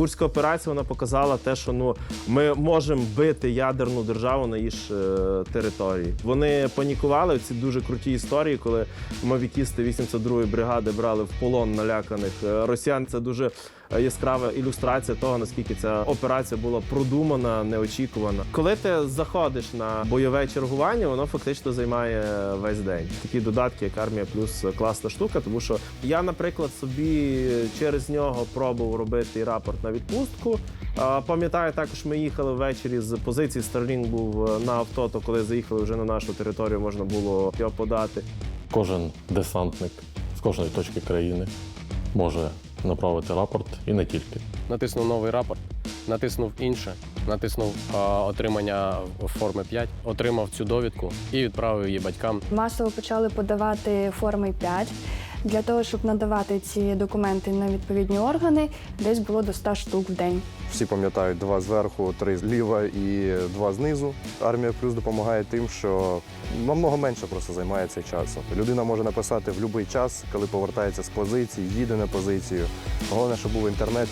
Курська операція вона показала те, що ну ми можемо бити ядерну державу на їх е, території. Вони панікували ці дуже круті історії, коли мавікісти 82-ї бригади брали в полон наляканих е, росіян. Це дуже яскрава ілюстрація того, наскільки ця операція була продумана, неочікувана. Коли ти заходиш на бойове чергування, воно фактично займає весь день. Такі додатки, як армія плюс класна штука, тому що я, наприклад, собі через нього пробував робити рапорт на відпустку. Пам'ятаю, також ми їхали ввечері з позиції Starlink був е, на авто, то коли заїхали вже на нашу територію, можна було його подати. Кожен десантник з кожної точки країни може направити рапорт і не тільки. натиснув новий рапорт, натиснув інше, натиснув а, отримання форми 5, отримав цю довідку і відправив її батькам. Масово почали подавати форми 5. Для того, щоб надавати ці документи на відповідні органи, десь було до 100 штук в день. Всі пам'ятають два зверху, три зліва і два знизу. Армія плюс допомагає тим, що намного менше просто займається часом. Людина може написати в будь-який час, коли повертається з позиції, їде на позицію. Головне, щоб був інтернет,